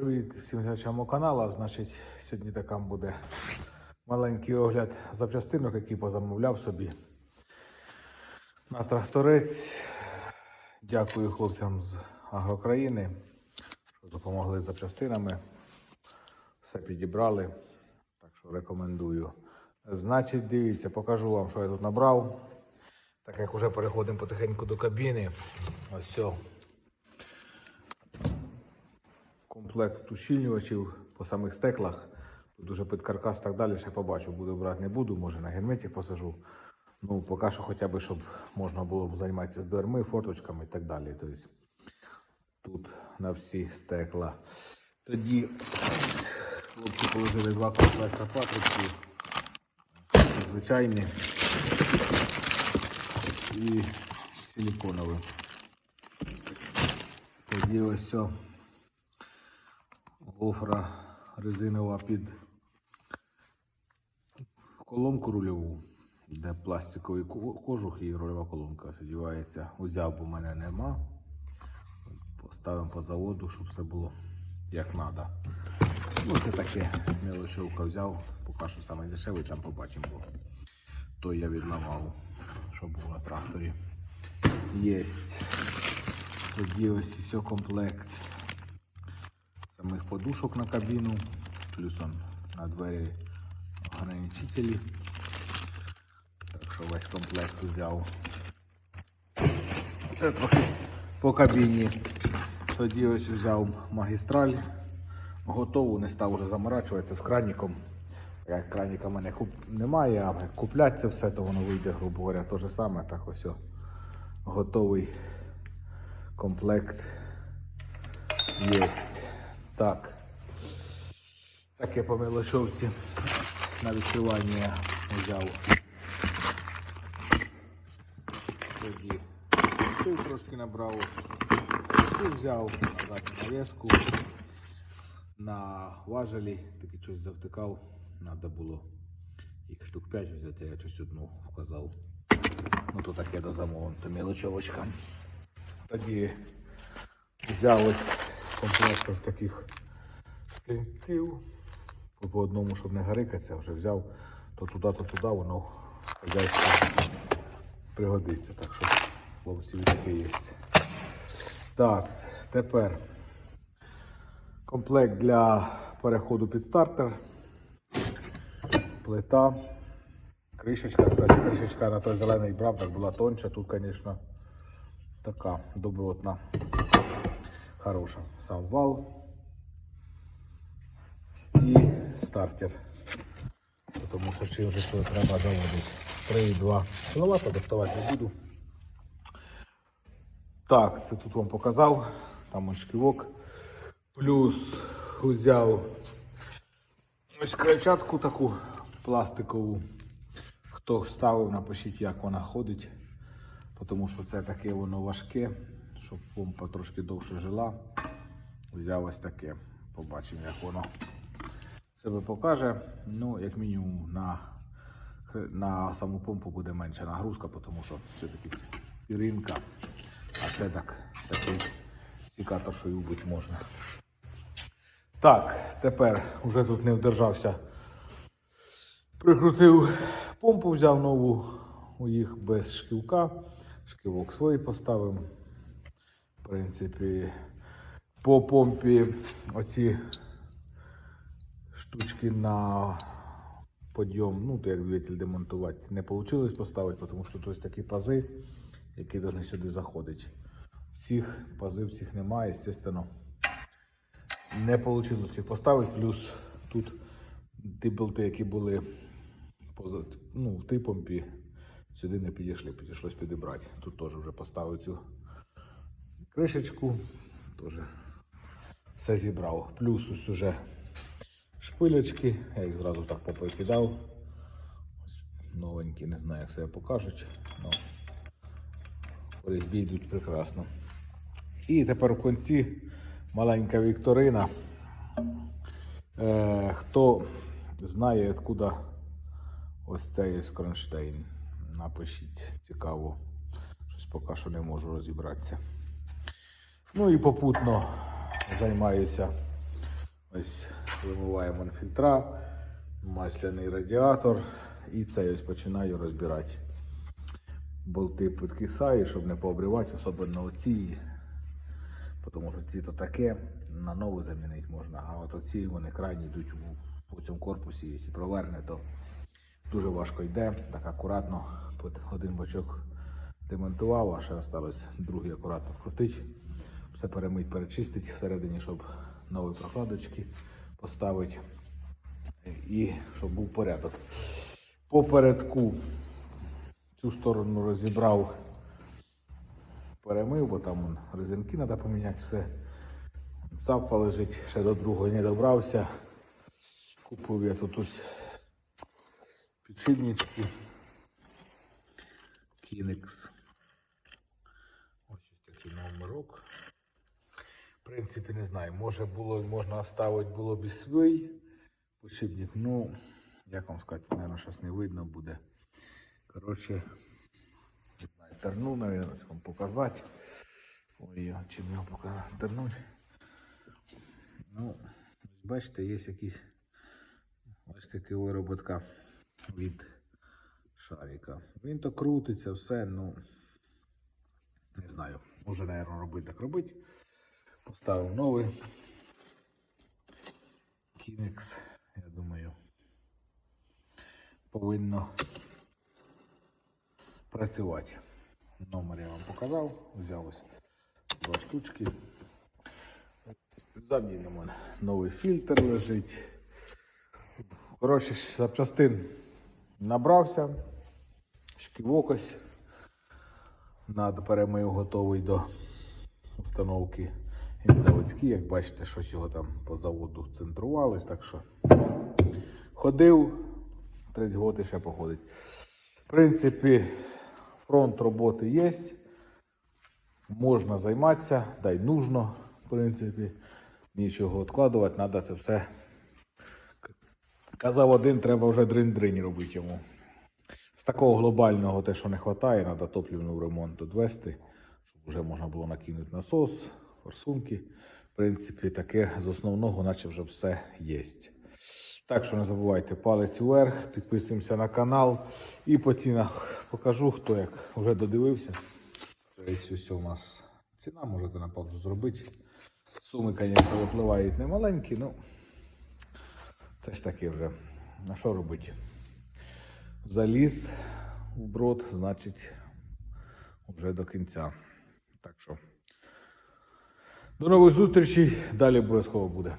Привіт всім глядачам каналу. Значить, сьогодні така буде маленький огляд запчастинок, які позамовляв собі на тракторець. Дякую хлопцям з Агрокраїни, що допомогли з запчастинами. Все підібрали. Так що рекомендую. Значить, дивіться, покажу вам, що я тут набрав. Так як вже переходимо потихеньку до кабіни. Ось все. Комплект ущільнювачів по самих стеклах. Тут уже під каркас так далі, ще побачу. Буду брати, не буду, може на герметик посажу. Ну, поки що хоча б, щоб можна було б займатися з дверми, форточками і так далі. Тобто тут на всі стекла. Тоді хлопці положили два комплекта патрубків. Звичайні і силіконові. Тоді ось все гофра резинова під колонку рульову, де пластиковий кожух і рульова колонка сподівається. Узяв, бо в мене нема. Поставимо по заводу, щоб все було як треба. Ну, це таке мелочовка взяв, поки що саме дешевий, там побачимо. Бо то я відламав, що було на тракторі. Єсть. Тоді ось все комплект самих подушок на кабіну, плюс он на двері ограничителі. Так що весь комплект взяв. По кабіні. Тоді ось взяв магістраль. Готову, не став вже заморачуватися з краніком. Як краніка в мене куп... немає, а як куплять це все, то воно вийде, грубо говоря, те ж саме. Так ось о, готовий комплект єсть. Так. Таке по мелочовці на відкривання взяв. Тоді тут трошки набрав. Тут взяв назад нав'язку. На важелі таки щось завтикав. Треба було їх штук 5 взяти, я щось одну вказав. Ну то таке до замовлення, то мелочовочка. Тоді взяв ось комплект ось таких шплінтів. По одному, щоб не гарикатися, вже взяв то туди, то туди, воно пригодиться. Так що хлопці таке є. Так, тепер комплект для переходу під стартер. Плита. Кришечка, кстати, кришечка на той зелений брав, так була тонша. Тут, звісно, така добротна, хороша. Сам вал і стартер. Тому що чим вже це треба заводити. 3,2 кВт доставати не буду. Так, це тут вам показав. Там ось шківок. Плюс взяв ось крайчатку таку пластикову. Хто ставив, напишіть, як вона ходить. Тому що це таке воно важке, щоб помпа трошки довше жила. Взяв ось таке. Побачимо, як воно себе покаже. Ну, як мінімум, на, на саму помпу буде менша нагрузка, тому що все-таки це піринка, а це так, такий сікатор, що й убити можна. Так, тепер вже тут не вдержався. Прикрутив помпу, взяв нову у їх без шківка. Шківок свій поставив. В принципі, по помпі оці штучки на подйом, ну, то як двигатель демонтувати, не вийшло поставити, тому що тут такі пази, які повинні сюди заходити. Цих пазів цих немає, звісно. Не вийшло їх поставити, плюс тут ті болти, які були поза, ну, в тій помпі, сюди не підійшли, підійшлось підібрати. Тут теж вже поставив цю кришечку, теж все зібрав. Плюс ось уже шпилечки, я їх зразу так поприкидав. Новенькі, не знаю, як себе покажуть. Ну, по різьбі йдуть прекрасно. І тепер в кінці маленька вікторина. Е, хто знає, откуда ось цей ось кронштейн, напишіть цікаво. Щось поки що не можу розібратися. Ну і попутно займаюся Ось вимиваємо фільтра, масляний радіатор і це ось починаю розбирати. Болти підкисаю, щоб не пообривати, особливо оці. Тому що ці то таке, на нову замінити можна, а от оці вони крайні йдуть у цьому корпусі, якщо проверне, то дуже важко йде. Так акуратно один бочок демонтував, а ще осталось другий акуратно вкрутити. Все перемить, перечистити всередині, щоб нові прокладочки поставити і щоб був порядок. Попередку цю сторону розібрав, перемив, бо там резинки треба поміняти, все. Цапфа лежить, ще до другої не добрався. Купив я тут ось підшипнички. Кінекс. Ось такий номерок. В принципі, не знаю, може було, можна оставити було б і свій підшипник. Ну, як вам сказати, мабуть, зараз не видно буде. Коротше, не знаю, терну, мабуть, вам показати. Ой, чим його показати. Тернуть. Ну, бачите, є якісь ось такі вироботка від шарика. Він то крутиться, все, ну не знаю. Може, наверное, робити так робити. Поставив новий Kinex, я думаю, повинно працювати. Номер я вам показав, взяв ось два штучки. Замінимо. Новий фільтр лежить. Коротше, запчастин набрався. Шківок ось. Надо перемив готовий до установки. Він заводський, як бачите, щось його там по заводу центрували. Так що ходив, 30 років ще походить. В принципі, фронт роботи є. Можна займатися, да й нужно, в принципі. Нічого відкладувати, треба це все. Казав один, треба вже дринь-дринь робити йому. З такого глобального, те, що не вистачає, треба топливну ремонт відвести, щоб вже можна було накинути насос, форсунки. В принципі, таке з основного, наче вже все є. Так що не забувайте палець вверх, підписуємося на канал і по цінах покажу, хто як вже додивився. Тобто ось у нас ціна, можете на паузу зробити. Суми, звісно, випливають немаленькі, ну це ж таке вже. На що робити? Заліз в брод, значить, вже до кінця. Так що, до нових зустрічей, далі обов'язково буде.